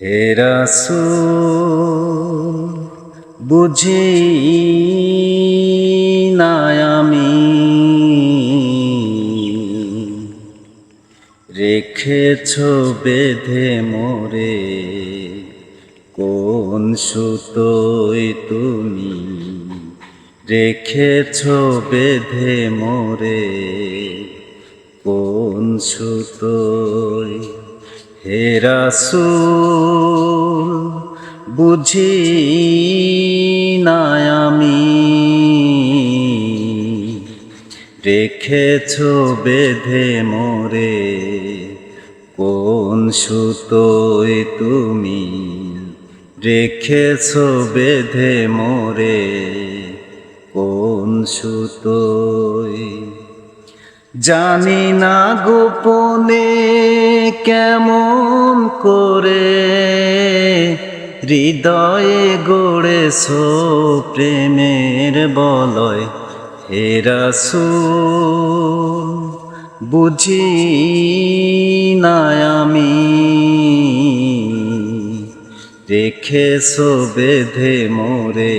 হেরাসু বুঝি আমি। রেখেছ বেঁধে মোরে কোন সুতোয় তুমি? রেখেছ বেঁধে মোরে কোন সুতোয় হেরাসুল বুঝি না আমি। রেখেছ বেঁধে মোরে, কোন সুতোয় তুমি? রেখেছ বেঁধে মোরে, কোন সুতোয় জানি না গোপনে কেমন করে হৃদয়ে গড়েছ প্রেমের বলয় হেরাসুল বুঝি না আমি। রেখেছ বেঁধে মোরে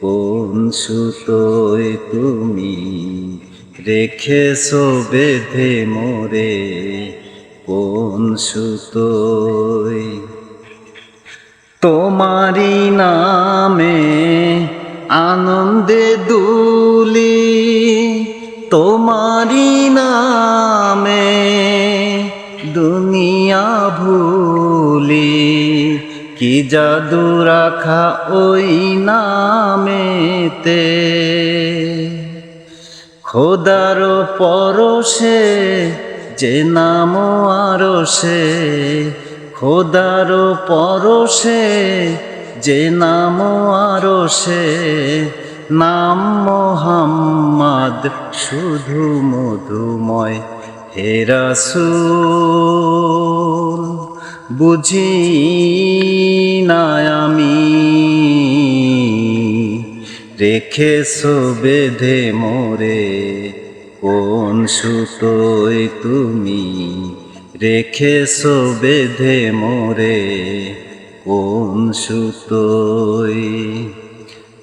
কোন সুতোয় তুমি? রেখেছ বেঁধে মোরে কোন সুতোয়? তোমারি নামে আনন্দে দুলি তোমারি নামে দুনিয়া ভুলি। কি জাদু রাখা ওই নামেতে? খোদার পরশে, যে নাম আরও সে খোদার পরশে, যে নাম আরও সে নাম মোহাম্মদ শুধু মধুময় হেরাসুল বুঝি না আমি রেখেছ বেঁধে মোরে? কোন সুতোয় তুমি রেখেছ বেঁধে মোরে? কোন সুতোয়?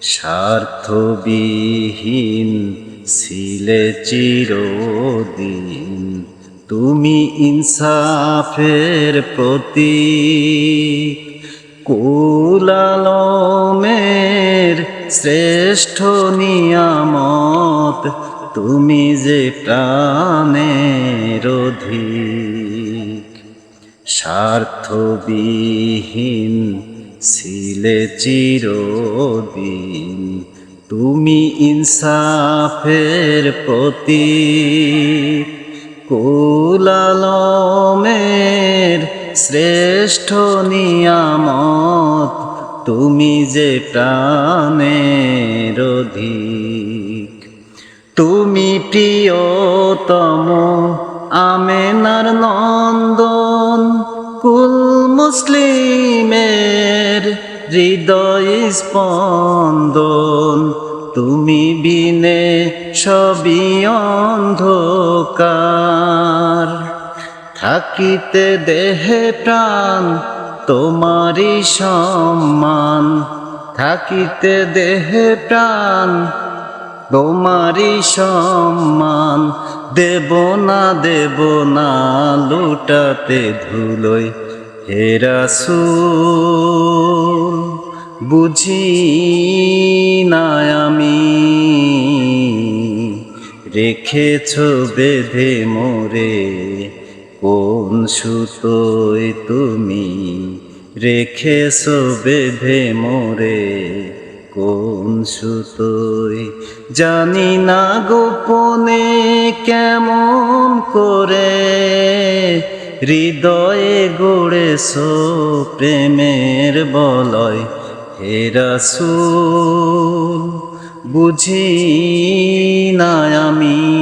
স্বার্থবিহীন ছিলে চিরদিন। তুমি ইনসাফের প্রতীক। কুলালমের শ্রেষ্ঠ নিয়ামত, তুমি যে প্রাণের অধিক। স্বার্থবিহীন ছিলে চিরদিন, তুমি ইনসাফের প্রতীক। কুলালমের শ্রেষ্ঠ নিয়ামত তুমি যে প্রাণের অধিক। তুমি প্রিয়তম আমেনার নন্দন, কুল মুসলিমের হৃদয় স্পন্দন। তুমি বিনে সবই অন্ধকার। থাকিতে দেহে প্রাণ তোমারই সম্মান, থাকিতে দেহে প্রাণ। তোমারই সম্মান, দেব না দেব না, লুটাতে ধুলোয় হেরাসুল বুঝি না আমি, রেখেছ বেঁধে মোরে কোন সুতোয় তুমি রেখেছ বেঁধে মোরে? কোন সুতোয়? জানি না গোপনে কেমন করে হৃদয়ে গড়েছ প্রেমের বলয়। হেরাসুল বুঝি না আমি